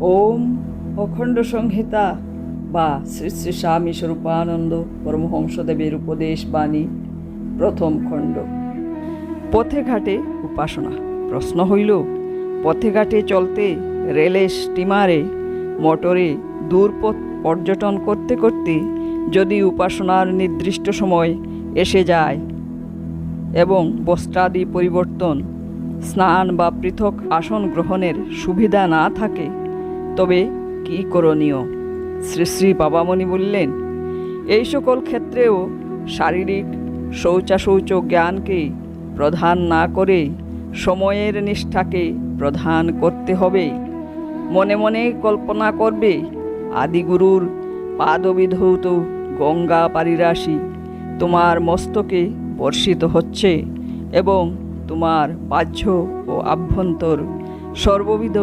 ওম অখণ্ড সংহিতা বা শ্রী শ্রী স্বামী স্বরূপানন্দ পরমহংসদেবের উপদেশ বাণী, প্রথম খণ্ড। পথে ঘাটে উপাসনা। প্রশ্ন হইল, পথে ঘাটে চলতে রেলে স্টিমারে, মোটরে দূরপথ পর্যটন করতে করতে যদি উপাসনার নির্দিষ্ট সময় এসে যায় এবং বস্ত্রাদি পরিবর্তন, স্নান বা পৃথক আসন গ্রহণের সুবিধা না থাকে তবে কি করণীয়? শ্রী শ্রী বাবামণি বললেন, এই সকল ক্ষেত্রেও শারীরিক শৌচাশৌচ জ্ঞানকে প্রধান না করে সময়ের নিষ্ঠাকে প্রধান করতে হবে। মনে মনে কল্পনা করবে, আদিগুরুর পাদবিধৌত গঙ্গা পারিরাশি তোমার মস্তকে বর্ষিত হচ্ছে এবং তোমার বাহ্য ও আভ্যন্তর সর্ববিধ